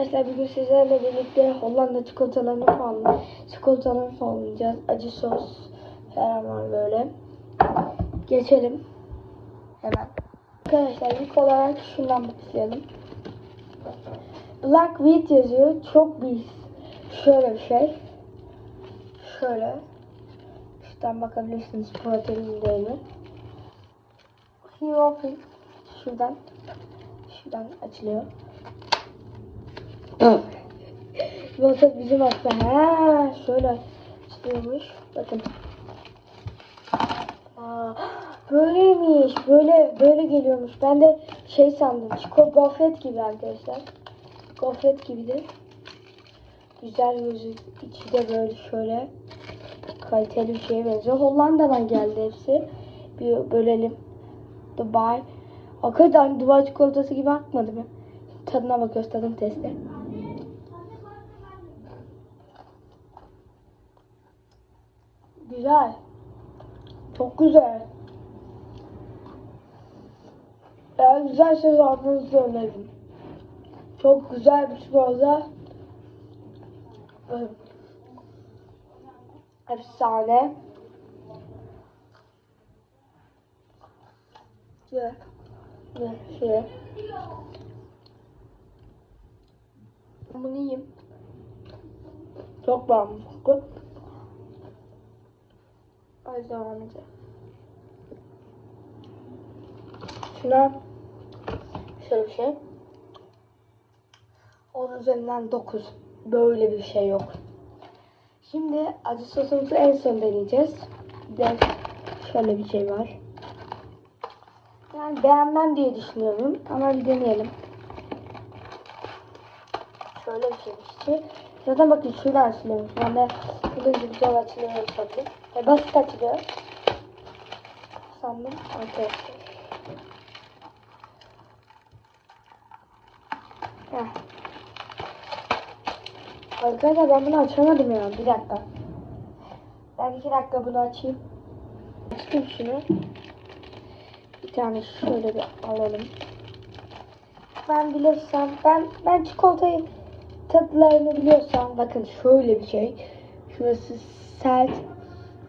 Arkadaşlar bugün sizlerle birlikte Hollanda çikolatalarını falan çikolatalarını falanlayacağız. Acı sos falan var böyle. Geçelim. Hemen. Arkadaşlar ilk olarak şundan başlayalım. Black wheat yazıyor. Çok bir şöyle bir şey. Şöyle. Şuradan bakabilirsiniz protein değil mi? Hero. Şuradan. Şuradan açılıyor. Yoksa bizim aslında ha şöyle çıkıyormuş. Bakın. Aa, böyleymiş. Böyle böyle geliyormuş. Ben de şey sandım. Çiko gofret gibi arkadaşlar. Gofret gibidir. Güzel gözü içi de böyle şöyle kaliteli bir şeye benziyor. Hollanda'dan geldi hepsi. Bir bölelim. Dubai. Hakikaten Dubai çikolatası gibi akmadı mı? Tadına bakıyoruz tadım testi. Güzel. Çok güzel. Eğer güzelse almanızı öneririm. Çok güzel bir çikolata. Evet. Efsane. Ve ve şey. Bunu yiyeyim. Çok beğendim. Hadi devam edelim. Şuna şöyle bir şey. Onun üzerinden 9. Böyle bir şey yok. Şimdi acı sosumuzu en son deneyeceğiz. De şöyle bir şey var. Yani beğenmem diye düşünüyorum ama bir deneyelim. Şöyle bir şey işte. Zaten bakın şöyle açılıyormuş. Ben de bunun zor açılıyor sandım. E, basit açılıyor. Sandım arkadaşlar. Heh. Arkadaşlar ben bunu açamadım ya. Bir dakika. Ben iki dakika bunu açayım. Açtım şunu. Bir tane şöyle bir alalım. Ben bilirsem ben ben çikolatayı tatlarını biliyorsam bakın şöyle bir şey. Şurası sert.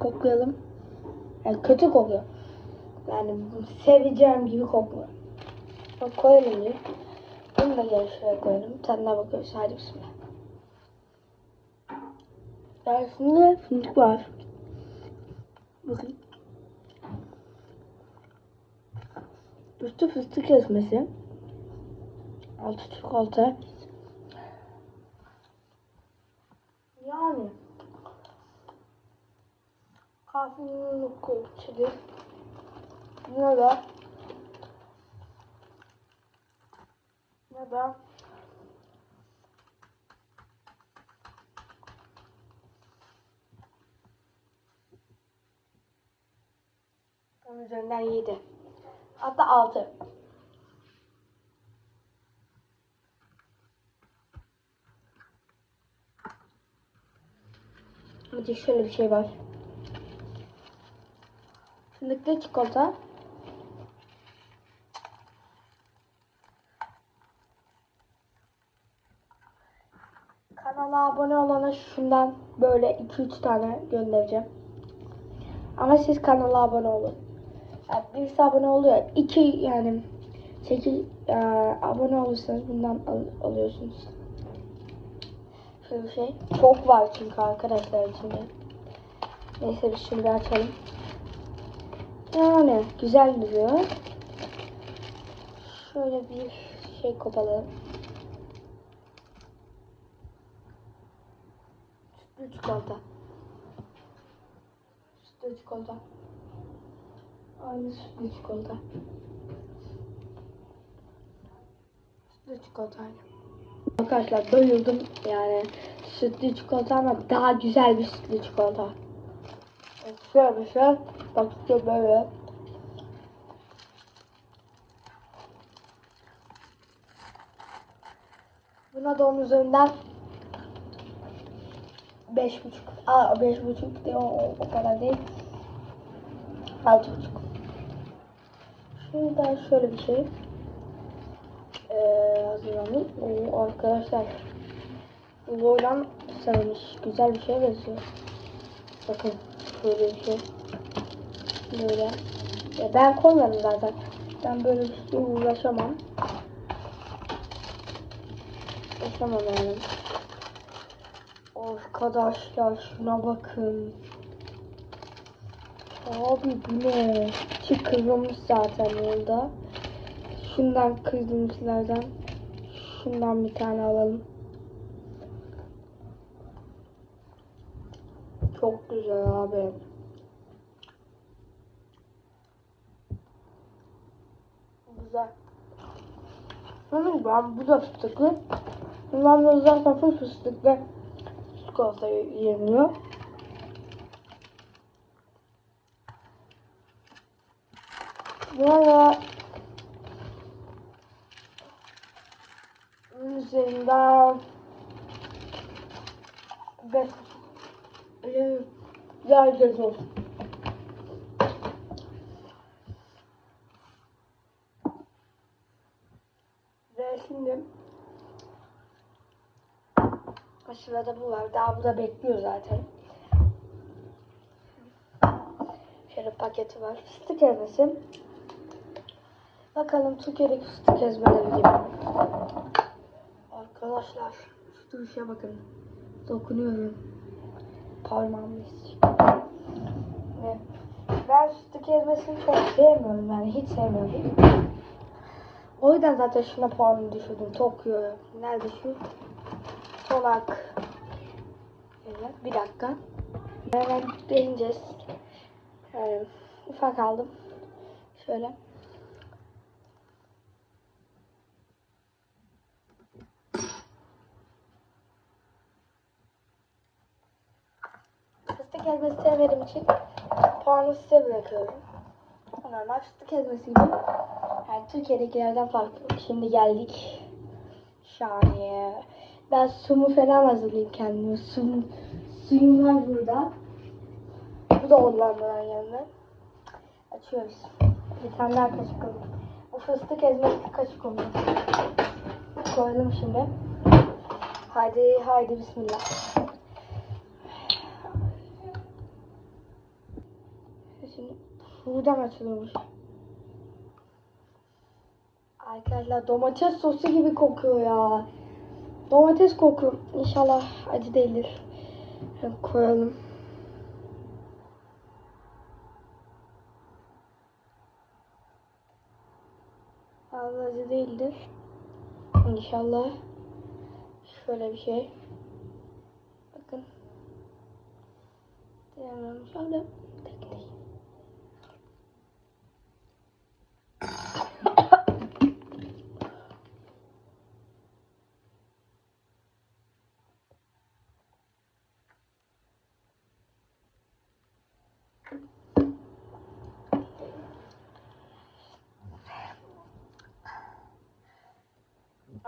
Koklayalım. Yani kötü kokuyor. Yani seveceğim gibi kokmuyor. Bak koyalım bir. Bunu da geri şuraya koyalım. Tadına bakıyoruz. Hadi bismillah. Arasında fındık var. Bakın. Üstü fıstık ezmesi. Altı çikolata. Yani. Kahvenin içili. Ne da. Ne da. Onun üzerinden 7. Hatta 6. Bir de şöyle bir şey var. Fındıklı çikolata. Kanala abone olana şundan böyle 2-3 tane göndereceğim. Ama siz kanala abone olun. Yani birisi abone oluyor. İki yani 8 e, abone olursanız bundan al- alıyorsunuz. Şöyle bir şey. Çok var çünkü arkadaşlar içinde. Neyse biz bir açalım. Yani güzel duruyor. Şöyle bir şey kopalım. Sütlü çikolata. Sütlü çikolata. Aynı sütlü çikolata. Sütlü çikolata aynı. Arkadaşlar doyurdum yani sütlü çikolata ama daha güzel bir sütlü çikolata. Şöyle şey. Bak işte böyle. Buna da onun üzerinden beş buçuk. Aa beş buçuk değil o, o kadar değil. Altı buçuk. Şurada şöyle bir şey. Ee, hazırlandım. Oo, arkadaşlar. Loylan sarılmış. Güzel bir şey benziyor. Bakın böyle şey. Böyle. Ya ben koymadım zaten. Ben böyle bir şey uğraşamam. Uğraşamam yani. Arkadaşlar şuna bakın. Abi bu ne? Çiğ kırılmış zaten yolda. Şundan kırılmışlardan. Şundan bir tane alalım. Çok güzel abi. Güzel. Ben bu da fıstıklı. Ben de zaten full fıstıklı çikolata yeniyor. Böyle üzerinden 5 ee, Yardım olsun. Ve şimdi Aşırıda bu var. Daha bu da bekliyor zaten. Şöyle paketi var. Fıstık ezmesi. Bakalım Türkiye'deki fıstık ezmeleri gibi. Arkadaşlar şu duruşa bakın. Dokunuyorum. Parmağımla. Ve ben fıstık ezmesini çok sevmiyorum yani hiç sevmiyorum. O yüzden zaten şuna puanını düşürdüm. Tokyo. Nerede şu? Solak. Evet, bir dakika. Hemen deneyeceğiz. Yani ufak aldım. Şöyle. Fıstık ezmesi sevmediğim için puanı size bırakıyorum. Normal fıstık ezmesi gibi. Yani Türkiye'dekilerden farklı. Şimdi geldik. Şahane. Ben sumu falan hazırlayayım kendime. Sum, suyum var burada. Bu da onlardan yanında. Açıyoruz. Bir tane daha kaşık alalım. Bu fıstık ezmesi kaşık oluyor. Koydum şimdi. Haydi haydi bismillah. Şimdi buradan açılıyormuş. Arkadaşlar domates sosu gibi kokuyor ya. Domates kokuyor. İnşallah acı değildir. Koyalım. Fazla acı değildir. İnşallah. Şöyle bir şey. Bakın. Diyemem. Şöyle.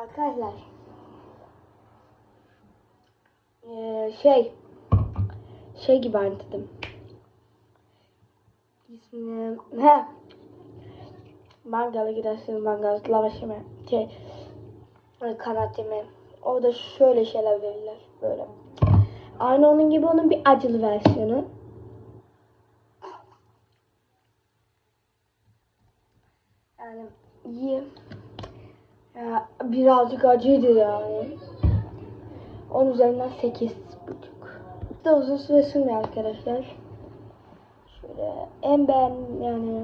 Arkadaşlar. Ee, şey. Şey gibi anlattım. İsmini... He. Mangala gidersin mangal lavaş yeme. Şey. Kanat yeme. Orada şöyle şeyler verirler. Böyle. Aynı onun gibi onun bir acılı versiyonu. Yani iyi. Ya, birazcık acıydı yani. Onun üzerinden sekiz buçuk. Da uzun süre sürmüyor arkadaşlar. Şöyle en beğen yani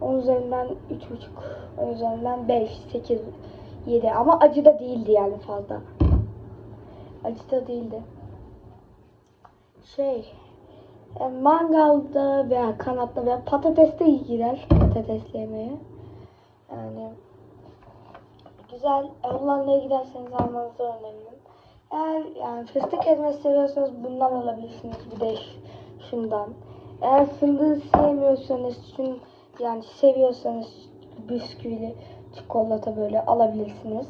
onun üzerinden üç buçuk. Onun üzerinden beş, sekiz, yedi. Ama acı da değildi yani fazla. Acı da değildi. Şey e, mangalda veya kanatta veya patateste iyi gider patatesli yemeğe. Yani güzel olanlara giderseniz almanızı öneririm. Eğer yani fıstık ezmesi seviyorsanız bundan alabilirsiniz. Bir de şundan. Eğer fındığı sevmiyorsanız şun yani seviyorsanız bisküvili çikolata böyle alabilirsiniz.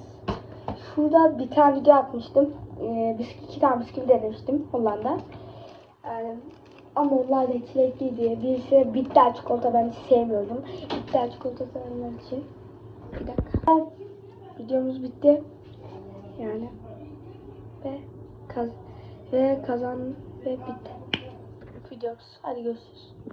Şurada bir tane video atmıştım. Ee, bisküvi, iki tane bisküvi denemiştim Hollanda. Yani ama onlar da çilekliydi. Birisi bitter çikolata ben hiç sevmiyordum. Bitter çikolata sevenler için. Bir dakika. Videomuz bitti. Yani ve kaz ve kazan ve bitti videomuz. Hadi görüşürüz.